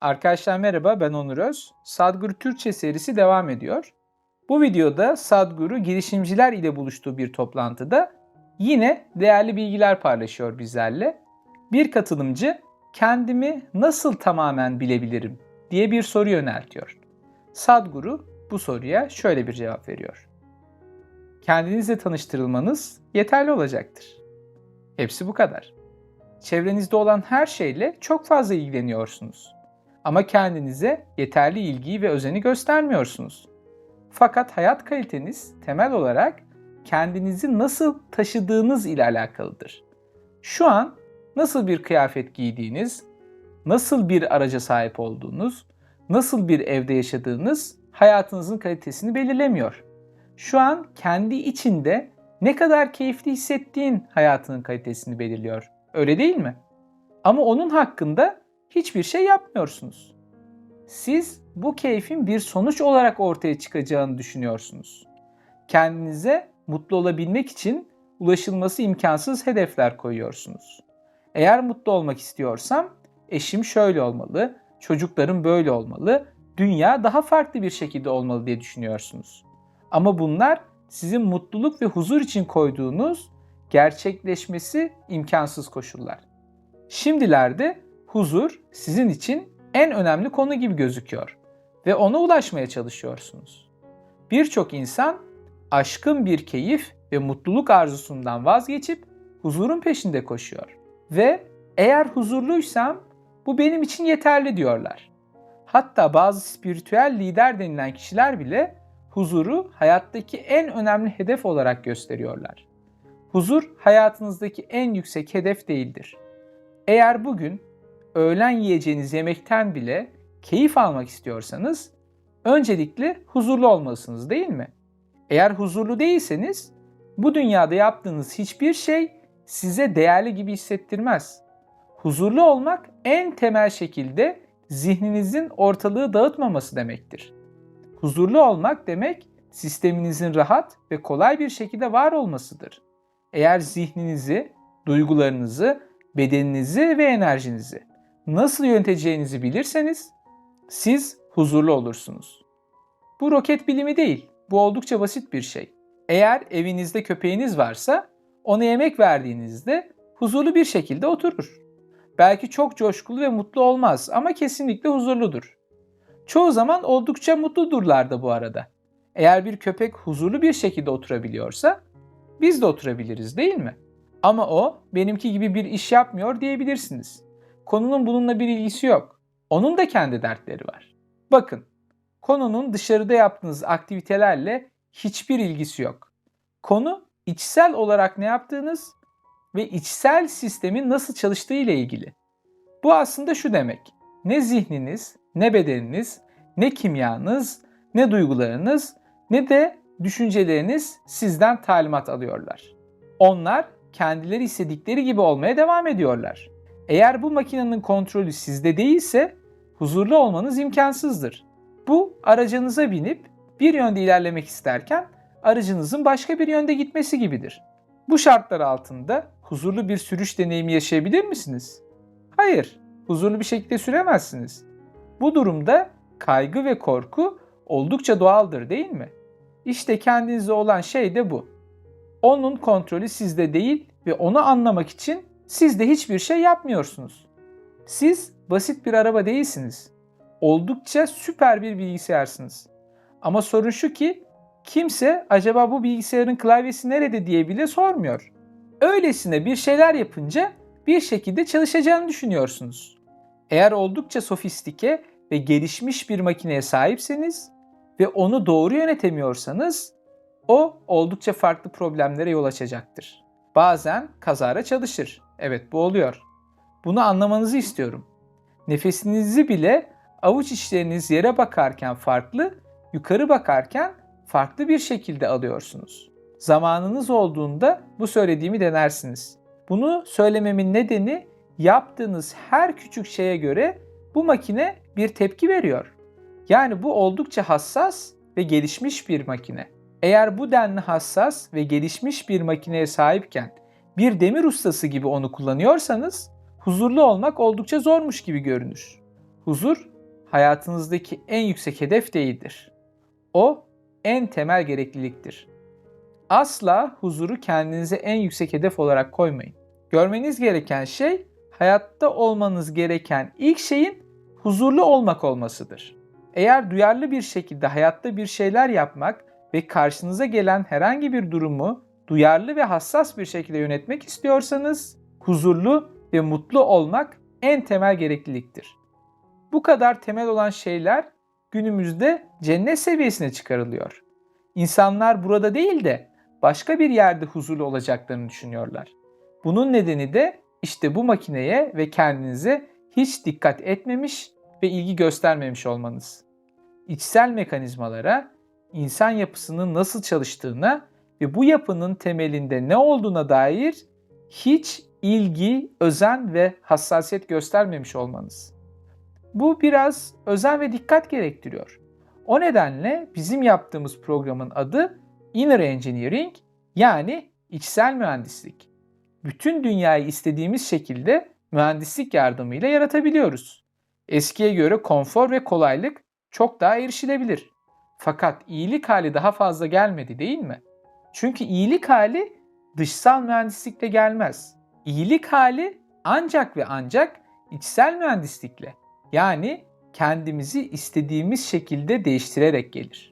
Arkadaşlar merhaba ben Onur Öz. Sadguru Türkçe serisi devam ediyor. Bu videoda Sadguru girişimciler ile buluştuğu bir toplantıda yine değerli bilgiler paylaşıyor bizlerle. Bir katılımcı kendimi nasıl tamamen bilebilirim diye bir soru yöneltiyor. Sadguru bu soruya şöyle bir cevap veriyor. Kendinizle tanıştırılmanız yeterli olacaktır. Hepsi bu kadar. Çevrenizde olan her şeyle çok fazla ilgileniyorsunuz. Ama kendinize yeterli ilgiyi ve özeni göstermiyorsunuz. Fakat hayat kaliteniz temel olarak kendinizi nasıl taşıdığınız ile alakalıdır. Şu an nasıl bir kıyafet giydiğiniz, nasıl bir araca sahip olduğunuz, nasıl bir evde yaşadığınız hayatınızın kalitesini belirlemiyor. Şu an kendi içinde ne kadar keyifli hissettiğin hayatının kalitesini belirliyor. Öyle değil mi? Ama onun hakkında hiçbir şey yapmıyorsunuz. Siz bu keyfin bir sonuç olarak ortaya çıkacağını düşünüyorsunuz. Kendinize mutlu olabilmek için ulaşılması imkansız hedefler koyuyorsunuz. Eğer mutlu olmak istiyorsam eşim şöyle olmalı, çocuklarım böyle olmalı, dünya daha farklı bir şekilde olmalı diye düşünüyorsunuz. Ama bunlar sizin mutluluk ve huzur için koyduğunuz gerçekleşmesi imkansız koşullar. Şimdilerde huzur sizin için en önemli konu gibi gözüküyor ve ona ulaşmaya çalışıyorsunuz. Birçok insan aşkın bir keyif ve mutluluk arzusundan vazgeçip huzurun peşinde koşuyor ve eğer huzurluysam bu benim için yeterli diyorlar. Hatta bazı spiritüel lider denilen kişiler bile huzuru hayattaki en önemli hedef olarak gösteriyorlar. Huzur hayatınızdaki en yüksek hedef değildir. Eğer bugün öğlen yiyeceğiniz yemekten bile keyif almak istiyorsanız öncelikle huzurlu olmalısınız değil mi? Eğer huzurlu değilseniz bu dünyada yaptığınız hiçbir şey size değerli gibi hissettirmez. Huzurlu olmak en temel şekilde zihninizin ortalığı dağıtmaması demektir. Huzurlu olmak demek sisteminizin rahat ve kolay bir şekilde var olmasıdır. Eğer zihninizi, duygularınızı, bedeninizi ve enerjinizi nasıl yöneteceğinizi bilirseniz siz huzurlu olursunuz. Bu roket bilimi değil. Bu oldukça basit bir şey. Eğer evinizde köpeğiniz varsa ona yemek verdiğinizde huzurlu bir şekilde oturur. Belki çok coşkulu ve mutlu olmaz ama kesinlikle huzurludur. Çoğu zaman oldukça mutludurlar da bu arada. Eğer bir köpek huzurlu bir şekilde oturabiliyorsa biz de oturabiliriz değil mi? Ama o benimki gibi bir iş yapmıyor diyebilirsiniz. Konunun bununla bir ilgisi yok. Onun da kendi dertleri var. Bakın, konunun dışarıda yaptığınız aktivitelerle hiçbir ilgisi yok. Konu içsel olarak ne yaptığınız ve içsel sistemin nasıl çalıştığı ile ilgili. Bu aslında şu demek. Ne zihniniz, ne bedeniniz, ne kimyanız, ne duygularınız, ne de düşünceleriniz sizden talimat alıyorlar. Onlar kendileri istedikleri gibi olmaya devam ediyorlar. Eğer bu makinenin kontrolü sizde değilse huzurlu olmanız imkansızdır. Bu aracınıza binip bir yönde ilerlemek isterken aracınızın başka bir yönde gitmesi gibidir. Bu şartlar altında huzurlu bir sürüş deneyimi yaşayabilir misiniz? Hayır, huzurlu bir şekilde süremezsiniz. Bu durumda kaygı ve korku oldukça doğaldır değil mi? İşte kendinize olan şey de bu. Onun kontrolü sizde değil ve onu anlamak için siz de hiçbir şey yapmıyorsunuz. Siz basit bir araba değilsiniz. Oldukça süper bir bilgisayarsınız. Ama sorun şu ki kimse acaba bu bilgisayarın klavyesi nerede diye bile sormuyor. Öylesine bir şeyler yapınca bir şekilde çalışacağını düşünüyorsunuz. Eğer oldukça sofistike ve gelişmiş bir makineye sahipseniz ve onu doğru yönetemiyorsanız o oldukça farklı problemlere yol açacaktır. Bazen kazara çalışır. Evet bu oluyor. Bunu anlamanızı istiyorum. Nefesinizi bile avuç içleriniz yere bakarken farklı, yukarı bakarken farklı bir şekilde alıyorsunuz. Zamanınız olduğunda bu söylediğimi denersiniz. Bunu söylememin nedeni yaptığınız her küçük şeye göre bu makine bir tepki veriyor. Yani bu oldukça hassas ve gelişmiş bir makine. Eğer bu denli hassas ve gelişmiş bir makineye sahipken bir demir ustası gibi onu kullanıyorsanız huzurlu olmak oldukça zormuş gibi görünür. Huzur hayatınızdaki en yüksek hedef değildir. O en temel gerekliliktir. Asla huzuru kendinize en yüksek hedef olarak koymayın. Görmeniz gereken şey hayatta olmanız gereken ilk şeyin huzurlu olmak olmasıdır. Eğer duyarlı bir şekilde hayatta bir şeyler yapmak ve karşınıza gelen herhangi bir durumu duyarlı ve hassas bir şekilde yönetmek istiyorsanız huzurlu ve mutlu olmak en temel gerekliliktir. Bu kadar temel olan şeyler günümüzde cennet seviyesine çıkarılıyor. İnsanlar burada değil de başka bir yerde huzurlu olacaklarını düşünüyorlar. Bunun nedeni de işte bu makineye ve kendinize hiç dikkat etmemiş ve ilgi göstermemiş olmanız. İçsel mekanizmalara, insan yapısının nasıl çalıştığına ve bu yapının temelinde ne olduğuna dair hiç ilgi, özen ve hassasiyet göstermemiş olmanız. Bu biraz özen ve dikkat gerektiriyor. O nedenle bizim yaptığımız programın adı Inner Engineering yani içsel mühendislik. Bütün dünyayı istediğimiz şekilde mühendislik yardımıyla yaratabiliyoruz. Eskiye göre konfor ve kolaylık çok daha erişilebilir. Fakat iyilik hali daha fazla gelmedi değil mi? Çünkü iyilik hali dışsal mühendislikle gelmez. İyilik hali ancak ve ancak içsel mühendislikle yani kendimizi istediğimiz şekilde değiştirerek gelir.